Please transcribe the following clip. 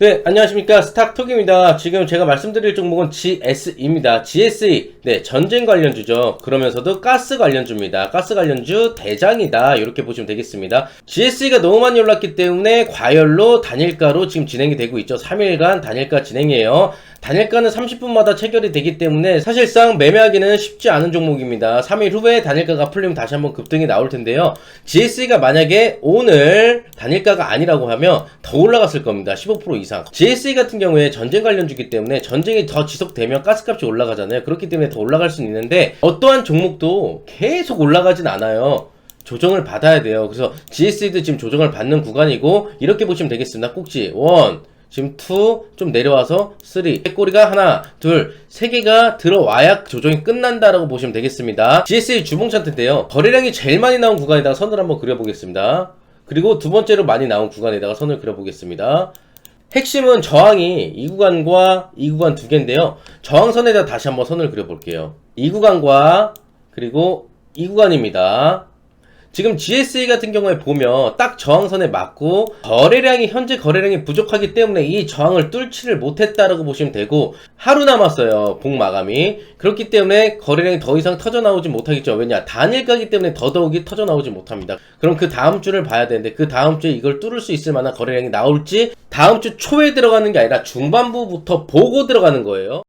네, 안녕하십니까. 스탁톡입니다. 지금 제가 말씀드릴 종목은 GSE입니다. GSE. 네, 전쟁 관련주죠. 그러면서도 가스 관련주입니다. 가스 관련주 대장이다. 이렇게 보시면 되겠습니다. GSE가 너무 많이 올랐기 때문에 과열로 단일가로 지금 진행이 되고 있죠. 3일간 단일가 진행이에요. 단일가는 30분마다 체결이 되기 때문에 사실상 매매하기는 쉽지 않은 종목입니다. 3일 후에 단일가가 풀리면 다시 한번 급등이 나올 텐데요. GSE가 만약에 오늘 단일가가 아니라고 하면 더 올라갔을 겁니다. 15% 이상. GSE 같은 경우에 전쟁 관련주기 때문에 전쟁이 더 지속되면 가스값이 올라가잖아요. 그렇기 때문에 더 올라갈 수는 있는데 어떠한 종목도 계속 올라가진 않아요. 조정을 받아야 돼요. 그래서 GSE도 지금 조정을 받는 구간이고 이렇게 보시면 되겠습니다. 꼭지 원 지금 2, 좀 내려와서 3, 꼬리가 하나, 둘, 세 개가 들어와야 조정이 끝난다라고 보시면 되겠습니다. GSE 주봉 차트인데요. 거래량이 제일 많이 나온 구간에다가 선을 한번 그려보겠습니다. 그리고 두 번째로 많이 나온 구간에다가 선을 그려보겠습니다. 핵심은 저항이 이 구간과 이 구간 두 개인데요. 저항선에다 다시 한번 선을 그려볼게요. 이 구간과 그리고 이 구간입니다. 지금 GSE 같은 경우에 보면 딱 저항선에 맞고 거래량이 현재 거래량이 부족하기 때문에 이 저항을 뚫지를 못했다라고 보시면 되고 하루 남았어요 복 마감이. 그렇기 때문에 거래량이 더 이상 터져 나오지 못하겠죠. 왜냐 단일가기 때문에 더더욱이 터져 나오지 못합니다. 그럼 그 다음 주를 봐야 되는데 그 다음 주에 이걸 뚫을 수 있을 만한 거래량이 나올지 다음 주 초에 들어가는 게 아니라 중반부부터 보고 들어가는 거예요